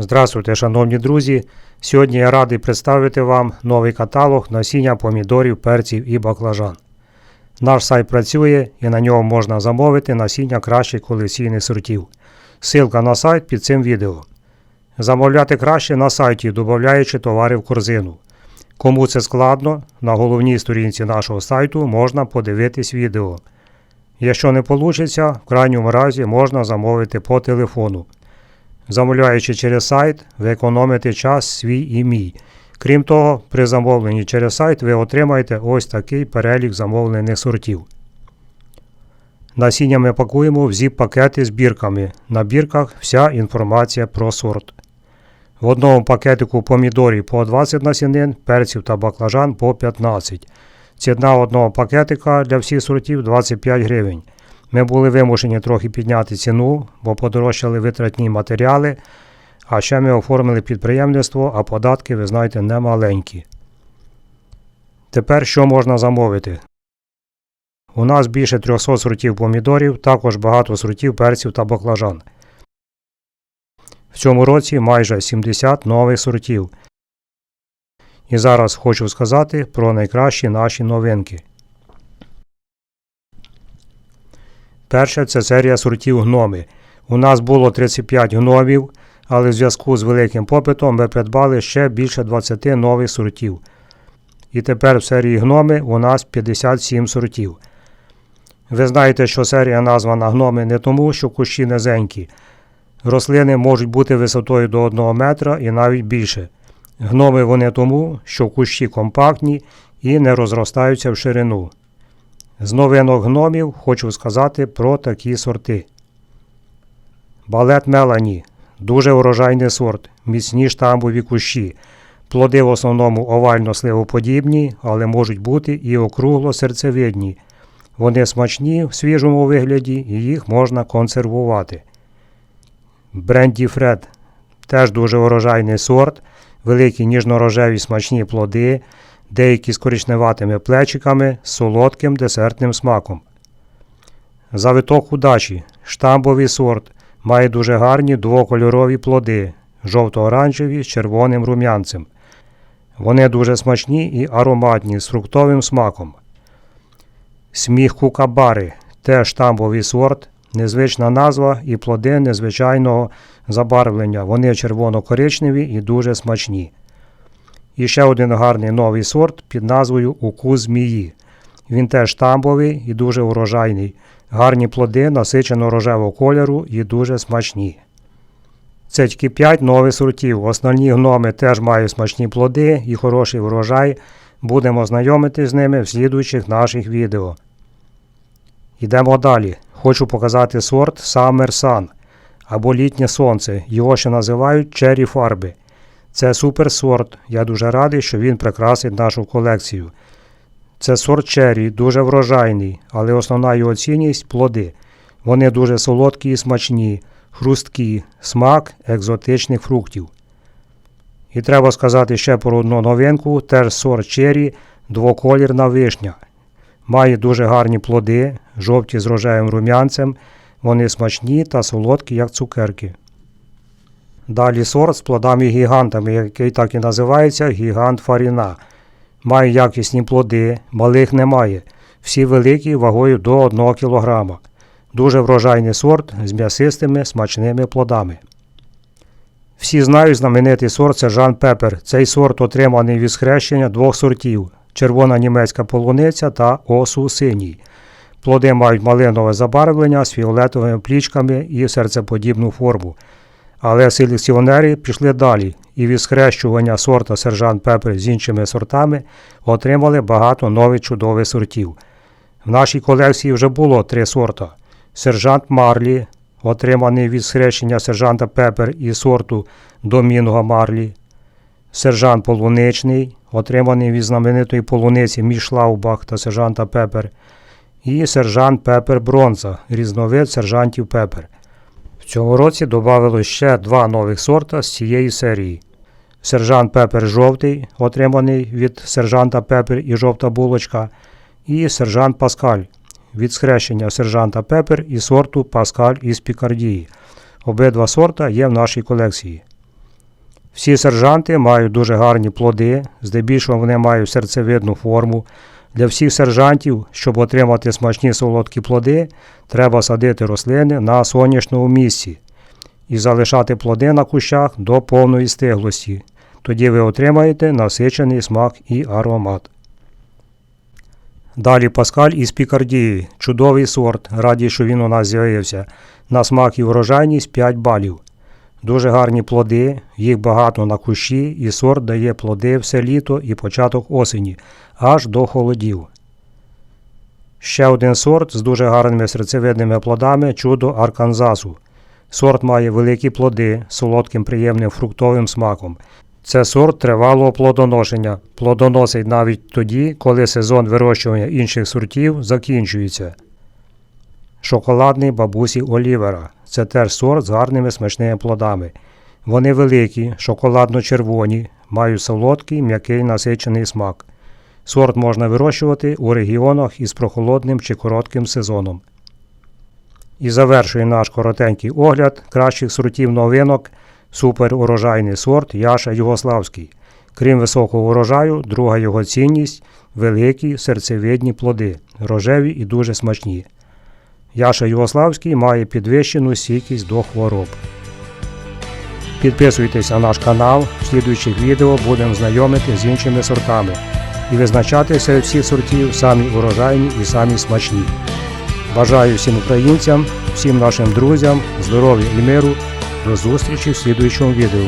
Здравствуйте, шановні друзі! Сьогодні я радий представити вам новий каталог насіння помідорів, перців і баклажан. Наш сайт працює і на ньому можна замовити насіння кращих колекційних сортів. Ссылка на сайт під цим відео. Замовляти краще на сайті, додаючи товари в корзину. Кому це складно, на головній сторінці нашого сайту можна подивитись відео. Якщо не вийде, в крайньому разі можна замовити по телефону. Замовляючи через сайт, ви економите час свій і мій. Крім того, при замовленні через сайт ви отримаєте ось такий перелік замовлених сортів. Насіння ми пакуємо в зіп-пакети з бірками. На бірках вся інформація про сорт. В одному пакетику помідорів по 20 насінин, перців та баклажан по 15. Ціна одного пакетика для всіх сортів 25 гривень. Ми були вимушені трохи підняти ціну, бо подорожчали витратні матеріали, а ще ми оформили підприємництво, а податки, ви знаєте, не маленькі. Тепер що можна замовити? У нас більше 300 сортів помідорів, також багато сортів перців та баклажан. В цьому році майже 70 нових сортів. І зараз хочу сказати про найкращі наші новинки. Перше це серія сортів гноми. У нас було 35 гномів, але в зв'язку з великим попитом ми придбали ще більше 20 нових сортів. І тепер в серії гноми у нас 57 сортів. Ви знаєте, що серія названа гноми не тому, що кущі низенькі. Рослини можуть бути висотою до 1 метра і навіть більше. Гноми вони тому, що кущі компактні і не розростаються в ширину. З новинок гномів хочу сказати про такі сорти. Балет Мелані дуже урожайний сорт, міцні штамбові кущі. Плоди в основному овально сливоподібні, але можуть бути і округло серцевидні. Вони смачні в свіжому вигляді і їх можна консервувати. Бренді Фред теж дуже урожайний сорт, великі ніжно-рожеві смачні плоди, деякі з коричневатими плечиками з солодким десертним смаком. Завиток удачі штамбовий сорт, має дуже гарні двокольорові плоди, жовто-оранжеві з червоним рум'янцем. Вони дуже смачні і ароматні з фруктовим смаком. Сміх кукабари теж штамбовий сорт, незвична назва і плоди незвичайного забарвлення. Вони червоно-коричневі і дуже смачні. І ще один гарний новий сорт під назвою Укус змії. Він теж штамбовий і дуже урожайний. Гарні плоди насичено рожевого кольору і дуже смачні. Це тільки 5 нових сортів. Основні гноми теж мають смачні плоди і хороший врожай. Будемо знайомитись з ними в слідуючих наших відео. Йдемо далі. Хочу показати сорт Summer Sun або літнє сонце. Його ще називають черрі фарби. Це суперсорт. Я дуже радий, що він прикрасить нашу колекцію. Це сорт черрі, дуже врожайний, але основна його цінність плоди. Вони дуже солодкі і смачні, хрусткі, смак екзотичних фруктів. І треба сказати ще про одну новинку: теж сорт черрі, двоколірна вишня. Має дуже гарні плоди, жовті з рожевим рум'янцем. Вони смачні та солодкі, як цукерки. Далі сорт з плодами-гігантами, який так і називається гігант фаріна. Має якісні плоди, малих немає. Всі великі вагою до 1 кг. Дуже врожайний сорт з м'ясистими смачними плодами. Всі знають знаменитий сорт сержант Пепер. Цей сорт отриманий від схрещення двох сортів червона німецька полуниця та осу синій. Плоди мають малинове забарвлення з фіолетовими плічками і серцеподібну форму. Але селекціонери пішли далі і від схрещування сорта сержант Пепер з іншими сортами отримали багато нових чудових сортів. В нашій колекції вже було три сорта: сержант Марлі, отриманий від схрещення сержанта Пепер і сорту Домінго Марлі, сержант Полуничний, отриманий від знаменитої полуниці Мішлаубах та сержанта Пепер, і сержант Пепер Бронза, різновид сержантів Пепер. Цьому році додали ще два нових сорта з цієї серії. Сержант Пепер жовтий, отриманий від сержанта Пепер і жовта булочка, і сержант Паскаль від схрещення сержанта Пепер і сорту Паскаль із Пікардії. Обидва сорта є в нашій колекції. Всі сержанти мають дуже гарні плоди, здебільшого вони мають серцевидну форму. Для всіх сержантів, щоб отримати смачні солодкі плоди, треба садити рослини на сонячному місці і залишати плоди на кущах до повної стиглості. Тоді ви отримаєте насичений смак і аромат. Далі Паскаль із Пікардії. Чудовий сорт. Раді, що він у нас з'явився. На смак і врожайність 5 балів. Дуже гарні плоди, їх багато на кущі, і сорт дає плоди все літо і початок осені, аж до холодів. Ще один сорт з дуже гарними серцевидними плодами чудо Арканзасу. Сорт має великі плоди з солодким приємним фруктовим смаком. Це сорт тривалого плодоношення. Плодоносить навіть тоді, коли сезон вирощування інших сортів закінчується. Шоколадний бабусі Олівера. Це теж сорт з гарними смачними плодами. Вони великі, шоколадно-червоні, мають солодкий, м'який насичений смак. Сорт можна вирощувати у регіонах із прохолодним чи коротким сезоном. І завершує наш коротенький огляд кращих сортів новинок суперурожайний сорт Яша Югославський. Крім високого урожаю, друга його цінність великі серцевидні плоди, рожеві і дуже смачні. Яша Югославський має підвищену стійкість до хвороб. Підписуйтесь на наш канал, в слідуючих відео будемо знайомити з іншими сортами і визначати серед всіх сортів самі урожайні і самі смачні. Бажаю всім українцям, всім нашим друзям здоров'я і миру. До зустрічі в слідуючому відео.